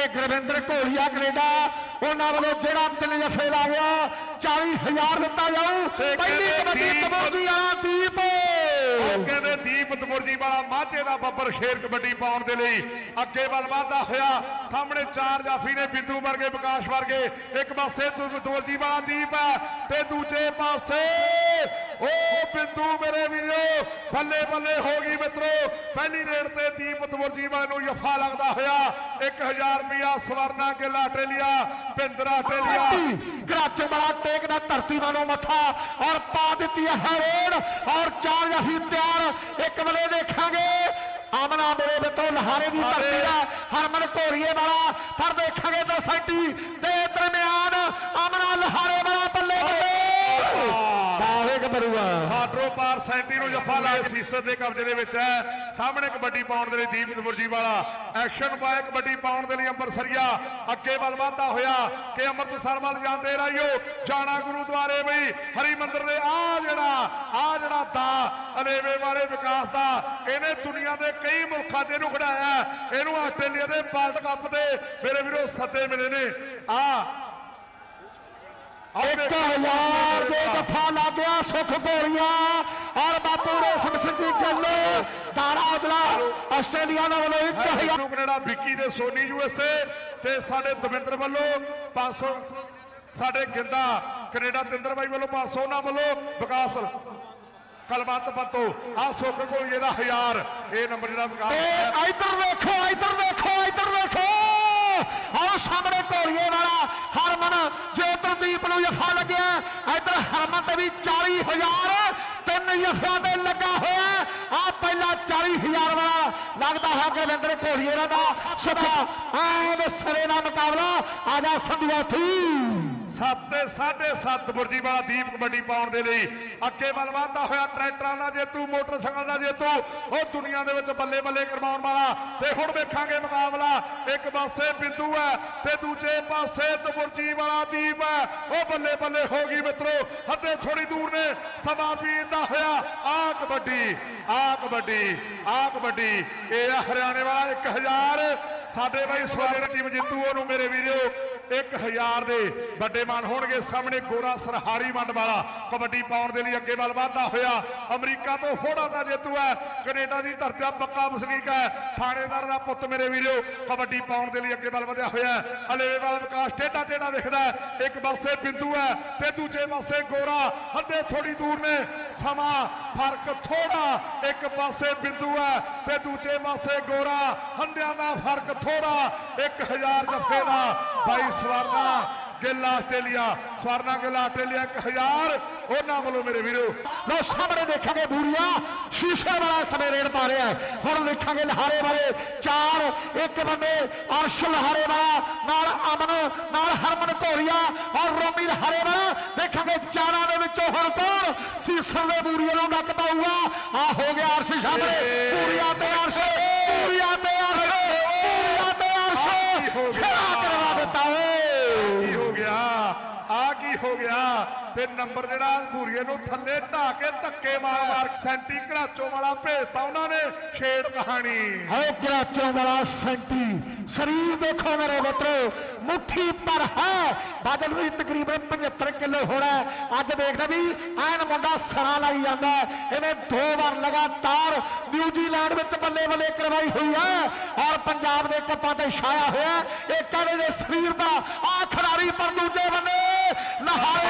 ਤੇ ਗੁਰਵਿੰਦਰ ਘੋੜੀਆ ਕੈਨੇਡਾ ਉਹਨਾਂ ਵੱਲੋਂ ਜਿਹੜਾ ਤਿੰਨ ਜਫੇ ਲਾ ਗਿਆ। 40000 ਦਿੱਤਾ ਜਾਊ। ਪਹਿਲੀ ਕਬੱਡੀ ਕਬੱਡੀ ਵਾਲਾ ਦੀਪ। ਉਹ ਕਹਿੰਦੇ ਦੀਪ ਤਮੁਰਜੀ ਵਾਲਾ ਮਾਝੇ ਦਾ ਬੱਬਰ ਸ਼ੇਰ ਕਬੱਡੀ ਪਾਉਣ ਦੇ ਲਈ। ਅੱਗੇ ਵੱਲ ਵਾਧਾ ਹੋਇਆ। ਸਾਹਮਣੇ ਚਾਰ ਜਾਫੀ ਨੇ ਬਿੰਦੂ ਵਰਗੇ ਵਿਕਾਸ ਵਰਗੇ। ਇੱਕ ਪਾਸੇ ਤਮੁਰਜੀ ਵਾਲਾ ਦੀਪ ਹੈ ਤੇ ਦੂਜੇ ਪਾਸੇ ਉਹ ਬਿੰਦੂ ਮੇਰੇ ਵੀਰੋ ਬੱਲੇ ਬੱਲੇ ਹੋ ਗਈ ਮਿੱਤਰੋ। ਪਹਿਲੀ ਰੇਡ ਤੇ ਦੀਪ ਤਮੁਰਜੀ ਵਾਲੇ ਨੂੰ ਜਫਾ ਲੱਗਦਾ ਹੋਇਆ। 1000 ਰੁਪਿਆ ਸਵਰਨਾ ਗਿੱਲ ਆਸਟ੍ਰੇਲੀਆ ਪਿੰਦਰ ਆਸਟ੍ਰੇਲੀਆ। ਗਰਾਚੋ ਬੜਾ ਟੇਕ ਦਾ ਧਰਤੀ ਮਾਨੋ ਮੱਥਾ ਔਰ ਪਾ ਦਿੱਤੀ ਹੈ ਰੋਡ। ਔਰ ਚਾਰ ਜਾਫੀ ਤਿਆਰ ਇੱਕ ਵਲੇ ਦੇਖਾਂਗੇ। ਆਮਨਾ ਮੇਰੇ ਵਿੱਚੋਂ ਲਹਾਰੇ ਦੀ ਧਰਤੀ ਦਾ ਹਰਮਨ ਘੋਰੀਏ ਵਾਲਾ ਪਰ ਦੇਖਾਂਗੇ ਤਾਂ ਸੈਂਟੀ ਦੇ ਦਰਮਿਆਨ ਆਮਨਾ ਲਹਾਰੇ ਵਾਲਾ ਬੱਲੇ ਬੱਲੇ ਬਾਹੇ ਕਬਰੂਆ ਹਾਡਰੋ ਪਾਰ 37 ਨੂੰ ਜਫਾ ਲਾਏ ਸੀਸਰ ਦੇ ਕਬਜ਼ੇ ਦੇ ਵਿੱਚ ਹੈ। ਸਾਹਮਣੇ ਕਬੱਡੀ ਪਾਉਣ ਦੇ ਲਈ ਦੀਪ ਮੁਰਜੀ ਵਾਲਾ। ਐਕਸ਼ਨ ਪਾਇਆ ਕਬੱਡੀ ਪਾਉਣ ਦੇ ਲਈ ਅੰਮ੍ਰਿਤਸਰੀਆ ਅੱਗੇ ਵੱਲ ਵਧਦਾ ਹੋਇਆ ਕਿ ਅੰਮ੍ਰਿਤਸਰ ਵੱਲ ਜਾਂਦੇ ਰਹੀਓ ਜਾਣਾ ਗੁਰੂਦੁਆਰੇ ਬਈ ਹਰੀ ਮੰਦਰ ਦੇ ਆ ਜਿਹੜਾ ਆ ਜਿਹੜਾ ਦਾ ਅਲੇਵੇ ਵਾਲੇ ਵਿਕਾਸ ਦਾ ਇਹਨੇ ਦੁਨੀਆ ਦੇ ਕਈ ਮੁਲਕਾਂ 'ਚ ਇਹਨੂੰ ਖੜਾਇਆ ਇਹਨੂੰ ਆਸਟ੍ਰੇਲੀਆ ਦੇ ਵਰਲਡ ਕੱਪ ਦੇ ਮੇਰੇ ਵੀਰੋ ਸੱਦੇ ਮਿਲੇ ਨੇ। ਆ। ਇੱਕ ਹਜ਼ਾਰ ਦੇ ਜਫਾ ਲੱਗ ਗਿਆ ਸੁਖ ਘੋਰੀਆਂ ਔਰ ਬਾਪੂ ਰੇਸ਼ਮ ਸਿੰਘ ਦੀ ਗੱਲ ਦਾਰਾ ਉਜਲਾ ਆਸਟ੍ਰੇਲੀਆ ਦਾ ਵੱਲੋਂ ਇੱਕ ਹਜ਼ਾਰ ਨੂੰ ਕੈਨੇਡਾ ਵਿੱਕੀ ਦੇ ਸੋਨੀ ਯੂਐਸਏ ਤੇ ਸਾਡੇ ਦਵਿੰਦਰ ਵੱਲੋਂ 500 ਸਾਡੇ ਗਿੰਦਾ ਕੈਨੇਡਾ ਤਿੰਦਰ ਬਾਈ ਵੱਲੋਂ 500 ਉਹਨਾਂ ਵੱਲੋਂ ਵਿਕਾਸ ਕਲਵੰਤ ਪੱਤੋ। ਆ ਸੁੱਖ ਕੋਲੀਏ ਦਾ 1000 ਇਹ ਨੰਬਰ ਜਿਹੜਾ ਵਿਕਾਸ ਤੇ ਇੱਧਰ ਵੇਖੋ ਇੱਧਰ ਵੇਖੋ ਇੱਧਰ ਵੇਖੋ। ਆਹ ਸਾਹਮਣੇ ਘੋੜੀਏ ਵਾਲਾ ਹਰਮਨ ਜੋਤਰਦੀਪ ਨੂੰ ਜਫਾ ਲੱਗਿਆ ਇੱਧਰ ਹਰਮਨ ਤੇ ਵੀ 40000 ਤਿੰਨ ਤੇ ਲੱਗਾ ਹੋਇਆ ਆ ਪਹਿਲਾ 40000 ਵਾਲਾ ਲੱਗਦਾ ਹੈ ਗੁਰਵਿੰਦਰ ਘੋੜੀਏ ਦਾ ਸਦਾ ਐਨ ਸਰੇ ਦਾ ਮੁਕਾਬਲਾ ਆ ਜਾ ਸੰਧਿਆਥੀ ਸੱਤ ਤੇ ਸਾਢੇ ਸੱਤ ਬੁਰਜੀ ਵਾਲਾ ਦੀਪ ਕਬੱਡੀ ਪਾਉਣ ਦੇ ਲਈ ਅੱਗੇ ਵੱਲ ਵਧਦਾ ਹੋਇਆ ਟਰੈਕਟਰਾਂ ਦਾ ਜੇਤੂ, ਮੋਟਰਸਾਈਕਲ ਦਾ ਜੇਤੂ। ਉਹ ਦੁਨੀਆ ਦੇ ਵਿੱਚ ਬੱਲੇ ਬੱਲੇ ਕਰਵਾਉਣ ਵਾਲਾ। ਤੇ ਹੁਣ ਵੇਖਾਂਗੇ ਮੁਕਾਬਲਾ। ਇੱਕ ਪਾਸੇ ਬਿੰਦੂ ਹੈ ਤੇ ਦੂਜੇ ਪਾਸੇ ਤਬੁਰਜੀ ਵਾਲਾ ਦੀਪ ਹੈ। ਉਹ ਬੱਲੇ ਬੱਲੇ ਹੋ ਗਈ ਮਿੱਤਰੋ ਹੱਦੇ ਥੋੜੀ ਦੂਰ ਨੇ ਸਮਾਂ ਬੀਤਦਾ ਹੋਇਆ ਆ ਕਬੱਡੀ ਆ ਕਬੱਡੀ ਆ ਕਬੱਡੀ। ਇਹ ਆ ਹਰਿਆਣੇ ਵਾਲਾ 1000 ਸਾਡੇ ਬਾਈ ਸਵਾਲੇ ਦੀ ਟੀਮ ਜਿੱਤੂ, ਉਹਨੂੰ ਮੇਰੇ ਵੀਰੋ 1000 ਦੇ ਵੱਡੇ ਮਾਨ ਹੋਣਗੇ। ਸਾਹਮਣੇ ਗੋਰਾ ਸਰਹਾਰੀ ਮੰਡ ਵਾਲਾ ਕਬੱਡੀ ਪਾਉਣ ਦੇ ਲਈ ਅੱਗੇ ਵੱਲ ਵਧਦਾ ਹੋਇਆ। ਅਮਰੀਕਾ ਤੋਂ ਹੋੜਾ ਦਾ ਜੇਤੂ ਹੈ, ਕੈਨੇਡਾ ਦੀ ਧਰਤੀ ਦਾ ਪੱਕਾ ਵਸਨੀਕ ਹੈ। ਥਾਣੇਦਾਰ ਦਾ ਪੁੱਤ ਮੇਰੇ ਵੀਰੋ, ਕਬੱਡੀ ਪਾਉਣ ਦੇ ਲਈ ਅੱਗੇ ਵੱਲ ਵਧਿਆ ਹੋਇਆ ਹਲੇਵੇ ਵਾਲਾ ਵਿਕਾਸ ਟੇਡਾ ਟੇਡਾ ਵਿਖਦਾ ਇੱਕ ਪਾਸੇ ਬਿੰਦੂ ਹੈ ਤੇ ਦੂਜੇ ਪਾਸੇ ਗੋਰਾ। ਹੱਦੇ ਥੋੜੀ ਦੂਰ ਨੇ, ਸਮਾਂ, ਫ਼ਰਕ ਥੋੜਾ ਇੱਕ ਪਾਸੇ ਬਿੰਦੂ ਹੈ ਤੇ ਦੂਜੇ ਪਾਸੇ ਗੋਰਾ। ਹੰਡਿਆਂ ਦਾ ਫ਼ਰਕ ਥੋੜਾ 1000 ਜਫੇ ਦਾ। ਬਾਈ ਸਵਰਨਾ ਗਿੱਲ ਆਸਟ੍ਰੇਲੀਆ, ਸਵਰਨਾ ਗਿੱਲ ਆਸਟ੍ਰੇਲੀਆ 1000 ਉਹਨਾਂ ਵੱਲੋਂ ਮੇਰੇ ਵੀਰੋ ਲੋ ਸਾਹਮਣੇ ਦੇਖਾਂਗੇ ਬੂਰੀਆ ਸ਼ੀਸ਼ੇ ਵਾਲਾ ਸਮੇਂ ਪਾ ਰਿਹਾ ਹੁਣ ਦੇਖਾਂਗੇ ਲਹਾਰੇ ਵਾਲੇ ਚਾਰ, ਇੱਕ ਬੰਦੇ, ਅਰਸ਼ ਲਹਾਰੇ ਵਾਲਾ, ਨਾਲ ਅਮਨ, ਨਾਲ ਹਰਮਨ ਧੋਰੀਆ ਔਰ ਰੋਮੀ ਲਹਾਰੇ ਵਾਲਾ। ਦੇਖਾਂਗੇ ਚਾਰਾਂ ਦੇ ਵਿੱਚੋਂ ਹੁਣ ਕੌਣ ਸੀਸਰ ਦੇ ਬੂਰੀਏ ਨੂੰ ਨੱਕ ਪਾਊਗਾ। ਆ ਹੋ ਗਿਆ ਅਰਸ਼ ਸਾਹਮਣੇ। ਹੋ ਗਿਆ। ਤੇ ਨੰਬਰ ਜਿਹੜਾ ਅੰਗੂਰੀਏ ਨੂੰ ਥੱਲੇ ਢਾ ਕੇ ਧੱਕੇ ਮਾਰ ਮਾਰ ਸੈਂਟੀ ਘਰਾਚੋ ਵਾਲਾ ਭੇਜਤਾ ਉਹਨਾਂ ਨੇ ਛੇੜ ਕਹਾਣੀ। ਹਾਏ ਕਰਾਚੋਂ ਵਾਲਾ ਸੈਂਟੀ, ਸਰੀਰ ਦੇਖੋ ਮੇਰੇ ਮਿੱਤਰੋ, ਮੁੱਠੀ ਪਰ ਹੈ। ਬਾਦਲ ਵੀ ਤਕਰੀਬਨ 75 ਕਿਲੋ ਹੋਣਾ ਅੱਜ ਦੇਖਦਾ ਵੀ ਐਨ ਮੁੰਡਾ ਸਰਾ ਲਾਈ ਜਾਂਦਾ ਇਹਨੇ ਦੋ ਵਾਰ ਲਗਾਤਾਰ ਨਿਊਜ਼ੀਲੈਂਡ ਵਿੱਚ ਬੱਲੇ ਬੱਲੇ ਕਰਵਾਈ ਹੋਈ ਹੈ ਔਰ ਪੰਜਾਬ ਦੇ ਕੱਪਾਂ ਤੇ ਛਾਇਆ ਹੋਇਆ ਇਹ ਕਹਿੰਦੇ ਸਰੀਰ ਦਾ ਆ ਖਿਡਾਰੀ ਪਰ ਦੂਜੇ the hallway.